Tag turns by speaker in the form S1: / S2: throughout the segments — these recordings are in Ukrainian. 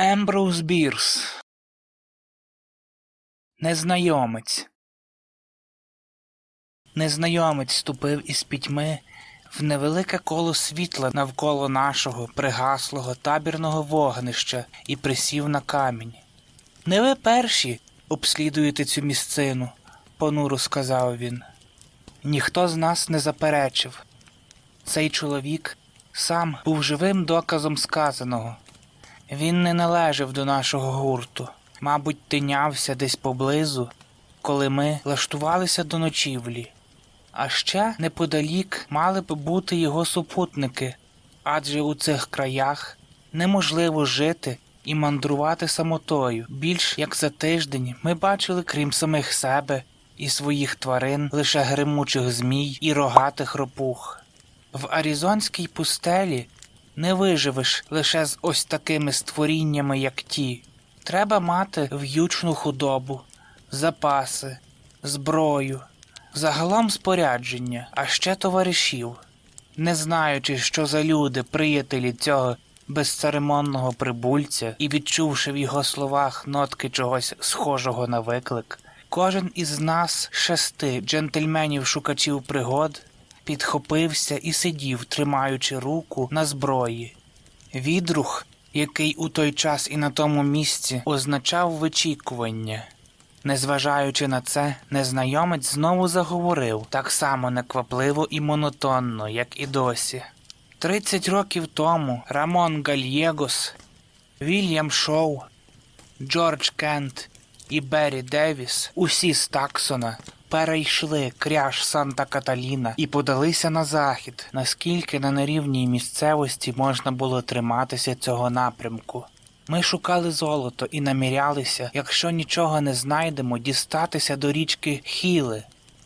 S1: Емброуз Бірс Незнайомець Незнайомець ступив із пітьми в невелике коло світла навколо нашого пригаслого табірного вогнища і присів на камінь. Не ви перші обслідуєте цю місцину, понуро сказав він. Ніхто з нас не заперечив. Цей чоловік сам був живим доказом сказаного. Він не належав до нашого гурту, мабуть, тинявся десь поблизу, коли ми влаштувалися до ночівлі. А ще неподалік мали б бути його супутники, адже у цих краях неможливо жити і мандрувати самотою. Більш як за тиждень ми бачили, крім самих себе і своїх тварин, лише гримучих змій і рогатих ропух. В Аризонській пустелі не виживеш лише з ось такими створіннями, як ті. Треба мати в'ючну худобу, запаси, зброю, загалом спорядження, а ще товаришів. Не знаючи, що за люди, приятелі цього безцеремонного прибульця, і відчувши в його словах нотки чогось схожого на виклик, кожен із нас, шести джентльменів-шукачів пригод, підхопився і сидів, тримаючи руку на зброї. Відрух, який у той час і на тому місці означав вичікування. Незважаючи на це, незнайомець знову заговорив так само неквапливо і монотонно, як і досі. Тридцять років тому Рамон Гальєгос, Вільям Шоу, Джордж Кент і Беррі Девіс, усі з Таксона, перейшли кряж Санта Каталіна і подалися на захід, наскільки на нерівній місцевості можна було триматися цього напрямку. Ми шукали золото і намірялися, якщо нічого не знайдемо, дістатися до річки Хіли.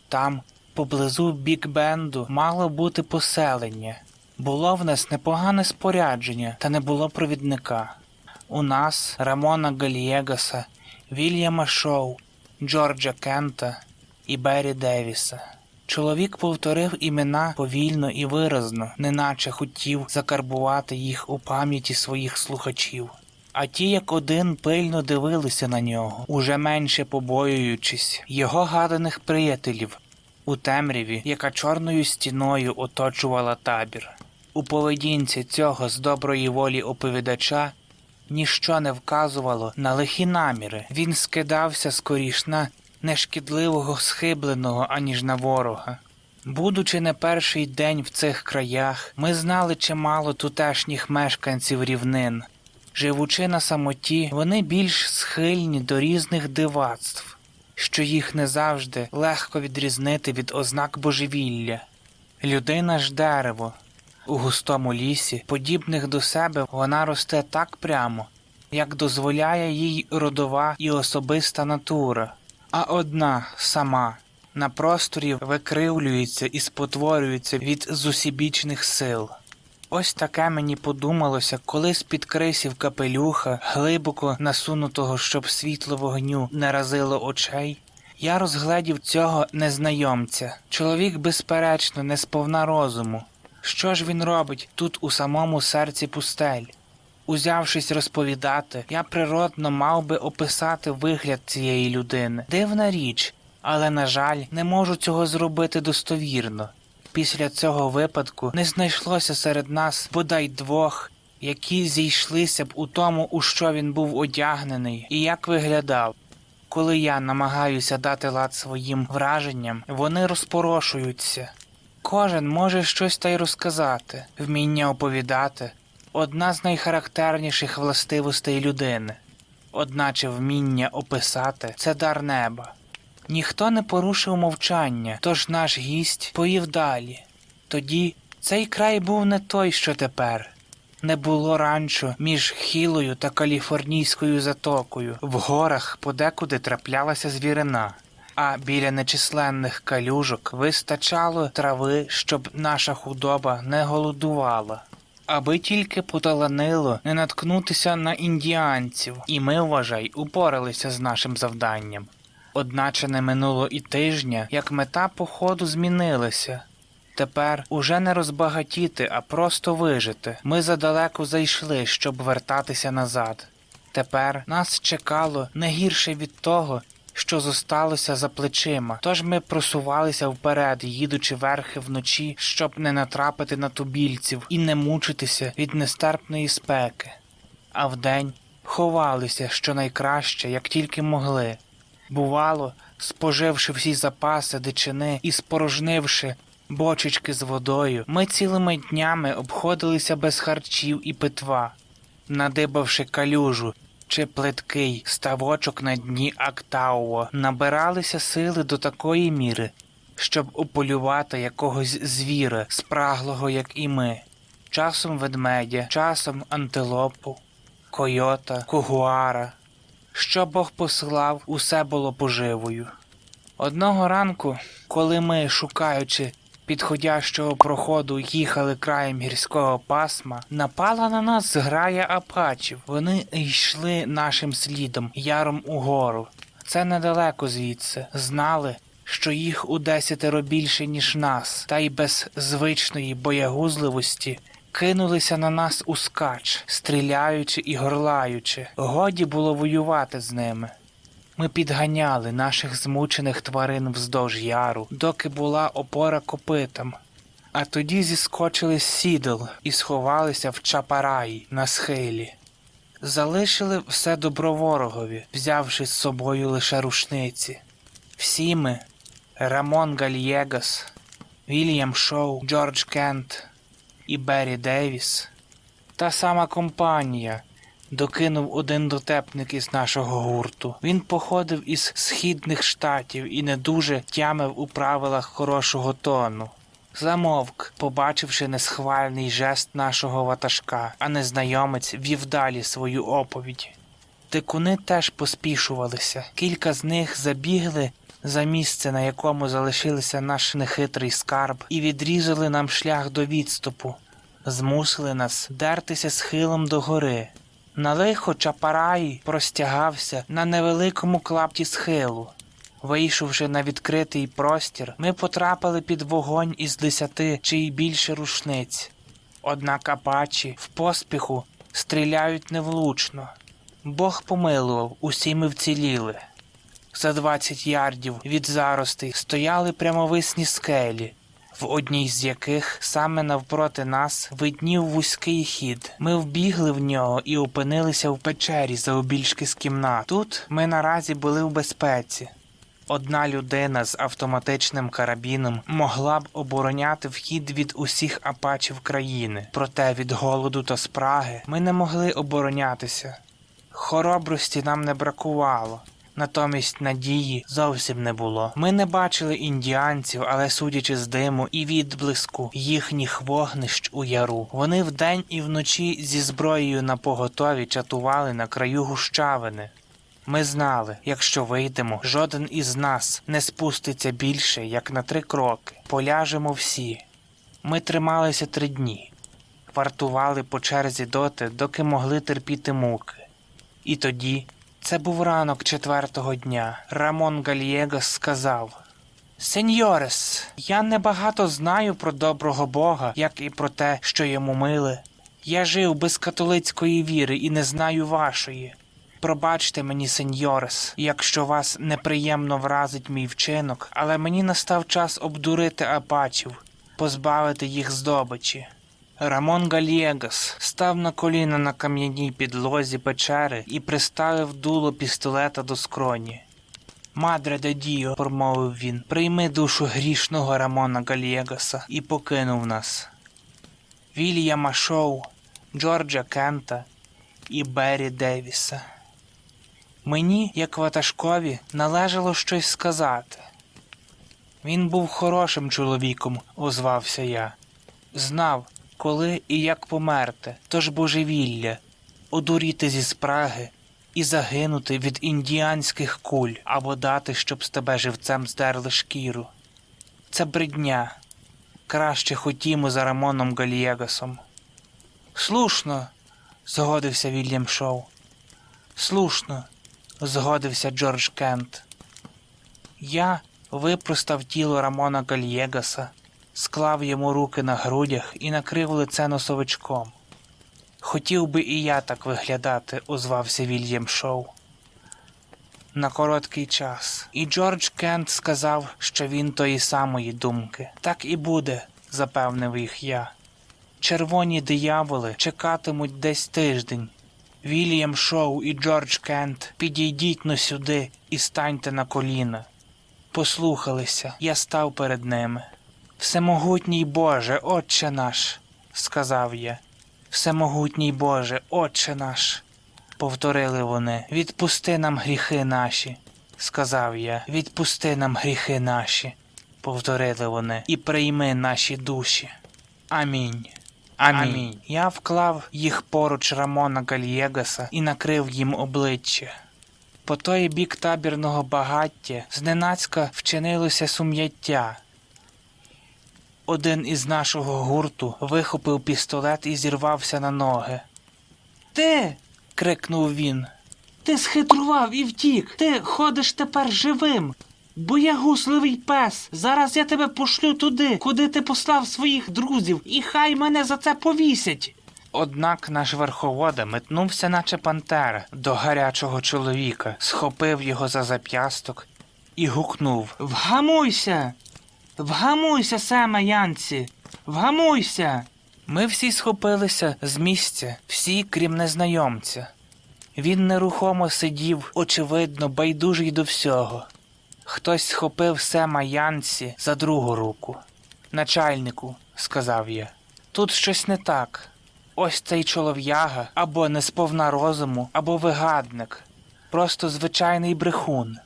S1: Там, поблизу Бік-Бенду, мало бути поселення. Було в нас непогане спорядження, та не було провідника. У нас Рамона Гальєгаса, Вільяма Шоу, Джорджа Кента і Беррі Девіса. Чоловік повторив імена повільно і виразно, неначе хотів закарбувати їх у пам'яті своїх слухачів. А ті, як один, пильно дивилися на нього, уже менше побоюючись його гаданих приятелів у темряві, яка чорною стіною оточувала табір. У поведінці цього з доброї волі оповідача ніщо не вказувало на лихі наміри. Він скидався скоріш на нешкідливого схибленого, аніж на ворога. Будучи не перший день в цих краях, ми знали чимало тутешніх мешканців рівнин. Живучи на самоті, вони більш схильні до різних дивацтв, що їх не завжди легко відрізнити від ознак божевілля. Людина ж дерево. У густому лісі, подібних до себе, вона росте так прямо, як дозволяє їй родова і особиста натура, а одна сама на просторі викривлюється і спотворюється від зусібічних сил. Ось таке мені подумалося, коли з-під крисів капелюха, глибоко насунутого, щоб світло вогню не разило очей, я розгледів цього незнайомця. Чоловік, безперечно, не сповна розуму. Що ж він робить тут у самому серці пустель? Узявшись розповідати, я природно мав би описати вигляд цієї людини. Дивна річ, але, на жаль, не можу цього зробити достовірно. Після цього випадку не знайшлося серед нас бодай двох, які зійшлися б у тому, у що він був одягнений і як виглядав. Коли я намагаюся дати лад своїм враженням, вони розпорошуються. Кожен може щось та й розказати, вміння оповідати одна з найхарактерніших властивостей людини, одначе вміння описати це дар неба. Ніхто не порушив мовчання, тож наш гість поїв далі. Тоді цей край був не той, що тепер. Не було ранчо між Хілою та Каліфорнійською затокою. В горах подекуди траплялася звірина, а біля нечисленних калюжок вистачало трави, щоб наша худоба не голодувала. Аби тільки поталанило не наткнутися на індіанців, і ми, вважай, упоралися з нашим завданням. Одначе не минуло і тижня, як мета походу змінилася. Тепер уже не розбагатіти, а просто вижити. Ми задалеко зайшли, щоб вертатися назад. Тепер нас чекало не гірше від того, що зосталося за плечима. Тож ми просувалися вперед, їдучи верхи вночі, щоб не натрапити на тубільців і не мучитися від нестерпної спеки. А вдень ховалися щонайкраще, як тільки могли. Бувало, споживши всі запаси дичини і спорожнивши бочечки з водою, ми цілими днями обходилися без харчів і питва, надибавши калюжу чи плиткий ставочок на дні Актауо, набиралися сили до такої міри, щоб уполювати якогось звіра, спраглого, як і ми, часом ведмедя, часом антилопу, койота, кугуара. Що Бог посилав, усе було поживою. Одного ранку, коли ми, шукаючи підходящого проходу, їхали краєм гірського пасма, напала на нас зграя апачів. Вони йшли нашим слідом, яром угору. Це недалеко звідси. Знали, що їх у десятеро більше, ніж нас, та й без звичної боягузливості кинулися на нас ускач, стріляючи і горлаючи. Годі було воювати з ними. Ми підганяли наших змучених тварин вздовж яру, доки була опора копитам. А тоді зіскочили з сідел і сховалися в чапараї на схилі. Залишили все добро ворогові, взявши з собою лише рушниці. Всі ми Рамон Гальєгас, Вільям Шоу, Джордж Кент і Беррі Девіс. Та сама компанія, докинув один дотепник із нашого гурту. Він походив із східних штатів і не дуже тямив у правилах хорошого тону. Замовк, побачивши несхвальний жест нашого ватажка, а незнайомець вів далі свою оповідь. Тикуни теж поспішувалися. Кілька з них забігли за місце, на якому залишилися наш нехитрий скарб, і відрізали нам шлях до відступу, змусили нас дертися схилом до гори. На лихо Чапараї простягався на невеликому клапті схилу. Вийшовши на відкритий простір, ми потрапили під вогонь із десяти чи й більше рушниць. Однак апачі в поспіху стріляють невлучно. Бог помилував, усі ми вціліли. За двадцять ярдів від заростей стояли прямовисні скелі, в одній з яких саме навпроти нас виднів вузький хід. Ми вбігли в нього і опинилися в печері заобільшки з кімнат. Тут ми наразі були в безпеці. Одна людина з автоматичним карабіном могла б обороняти вхід від усіх апачів країни, проте від голоду та спраги ми не могли оборонятися. Хоробрості нам не бракувало. Натомість надії зовсім не було. Ми не бачили індіанців, але судячи з диму і відблиску їхніх вогнищ у яру, вони вдень і вночі зі зброєю на поготові чатували на краю гущавини. Ми знали, якщо вийдемо, жоден із нас не спуститься більше, як на три кроки. Поляжемо всі. Ми трималися три дні, вартували по черзі доти, доки могли терпіти муки. І тоді, це був ранок четвертого дня, Рамон Гальєгас сказав: Сеньорес, я небагато знаю про доброго Бога, як і про те, що йому миле. Я жив без католицької віри і не знаю вашої. Пробачте мені, сеньорес, якщо вас неприємно вразить мій вчинок, але мені настав час обдурити апачів, позбавити їх здобичі. Рамон Гальєгас став на коліна на кам'яній підлозі печери і приставив дуло пістолета до скроні. Мадре де Діо, промовив він, прийми душу грішного Рамона Гальєгаса і покинув нас. Вільяма Шоу, Джорджа Кента і Беррі Девіса. Мені, як ватажкові, належало щось сказати. Він був хорошим чоловіком, озвався я. Знав, коли і як померти, тож божевілля, одуріти зі спраги і загинути від індіанських куль або дати, щоб з тебе живцем здерли шкіру. Це бридня. Краще хотімо за Рамоном Галієгасом. Слушно, згодився Вільям Шоу. Слушно, згодився Джордж Кент. Я випростав тіло Рамона Гальєгаса, склав йому руки на грудях і накрив лице носовичком. Хотів би і я так виглядати, озвався Вільям Шоу. На короткий час. І Джордж Кент сказав, що він тої самої думки. Так і буде, запевнив їх я. Червоні дияволи чекатимуть десь тиждень. Вільям Шоу і Джордж Кент, підійдіть но сюди і станьте на коліна. Послухалися, я став перед ними. Всемогутній Боже, Отче наш, сказав я. Всемогутній Боже, Отче наш. Повторили вони. Відпусти нам гріхи наші, сказав я. Відпусти нам гріхи наші, повторили вони, і прийми наші душі. Амінь. Амінь. Я вклав їх поруч Рамона Гальєгаса і накрив їм обличчя. По той бік табірного багаття зненацька вчинилося сум'яття. Один із нашого гурту вихопив пістолет і зірвався на ноги. Ти. крикнув він. Ти схитрував і втік. Ти ходиш тепер живим. Боягусливий пес. Зараз я тебе пошлю туди, куди ти послав своїх друзів, і хай мене за це повісять. Однак наш верховода метнувся, наче пантера, до гарячого чоловіка, схопив його за зап'ясток і гукнув Вгамуйся! Вгамуйся, Семе Янці! Вгамуйся! Ми всі схопилися з місця, всі, крім незнайомця. Він нерухомо сидів, очевидно, байдужий до всього. Хтось схопив Сема Янці за другу руку. Начальнику, сказав я, тут щось не так. Ось цей чолов'яга або не сповна розуму, або вигадник, просто звичайний брехун.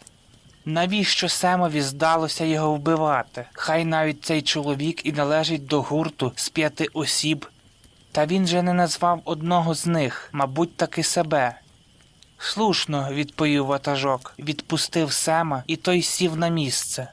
S1: Навіщо Семові здалося його вбивати? Хай навіть цей чоловік і належить до гурту з п'яти осіб, та він же не назвав одного з них, мабуть, таки себе. Слушно, відповів ватажок, відпустив Сема, і той сів на місце.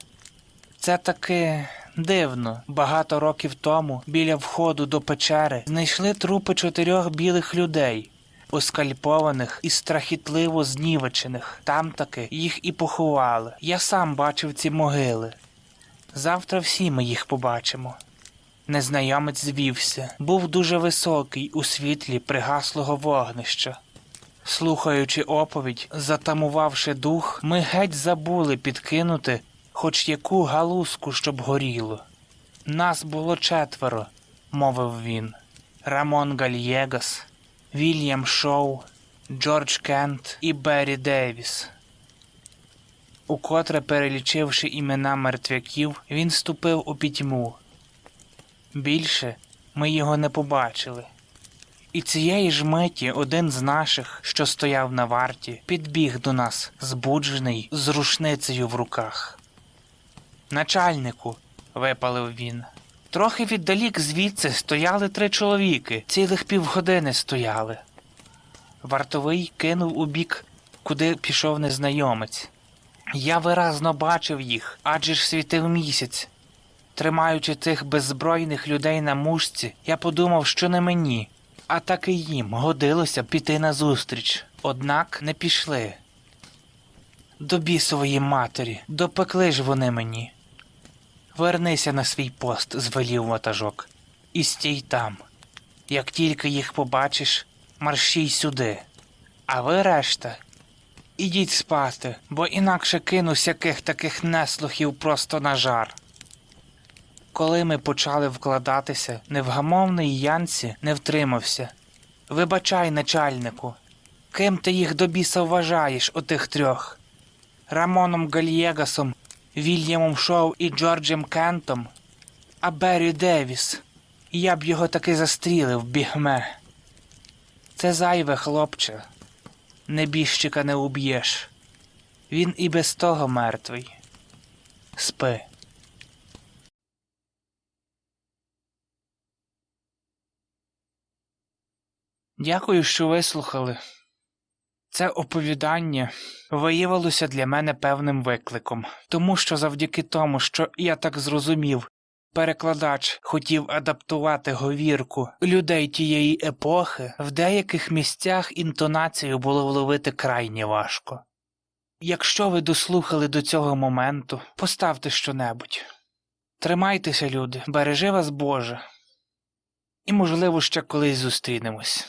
S1: Це таки дивно. Багато років тому біля входу до печери знайшли трупи чотирьох білих людей, оскальпованих і страхітливо знівечених. Там таки їх і поховали. Я сам бачив ці могили. Завтра всі ми їх побачимо. Незнайомець звівся, був дуже високий у світлі пригаслого вогнища. Слухаючи оповідь, затамувавши дух, ми геть забули підкинути хоч яку галузку, щоб горіло. Нас було четверо, мовив він. Рамон Гальєгас, Вільям Шоу, Джордж Кент і Беррі Девіс. Укотре перелічивши імена мертвяків, він ступив у пітьму. Більше ми його не побачили. І цієї ж миті один з наших, що стояв на варті, підбіг до нас, збуджений, з рушницею в руках. Начальнику, випалив він. Трохи віддалік звідси стояли три чоловіки, цілих півгодини стояли. Вартовий кинув у бік, куди пішов незнайомець. Я виразно бачив їх, адже ж світив місяць. Тримаючи тих беззбройних людей на мушці, я подумав, що не мені, а так і їм годилося піти назустріч. Однак не пішли. До бісової матері, допекли ж вони мені. Вернися на свій пост, звелів ватажок, і стій там. Як тільки їх побачиш, маршій сюди. А ви решта, ідіть спати, бо інакше кину всяких таких неслухів просто на жар. Коли ми почали вкладатися, невгамовний Янці не втримався. Вибачай, начальнику, ким ти їх до біса вважаєш, отих трьох? Рамоном Гальєгасом, Вільямом Шоу і Джорджем Кентом, а Беррі Девіс. Я б його таки застрілив, бігме. Це зайве, хлопче. Небіжчика не уб'єш. Він і без того мертвий. Спи. Дякую, що вислухали. Це оповідання виявилося для мене певним викликом, тому що завдяки тому, що я так зрозумів, перекладач хотів адаптувати говірку людей тієї епохи, в деяких місцях інтонацію було вловити крайне важко. Якщо ви дослухали до цього моменту, поставте щонебудь. Тримайтеся, люди, бережи вас Боже. І, можливо, ще колись зустрінемось.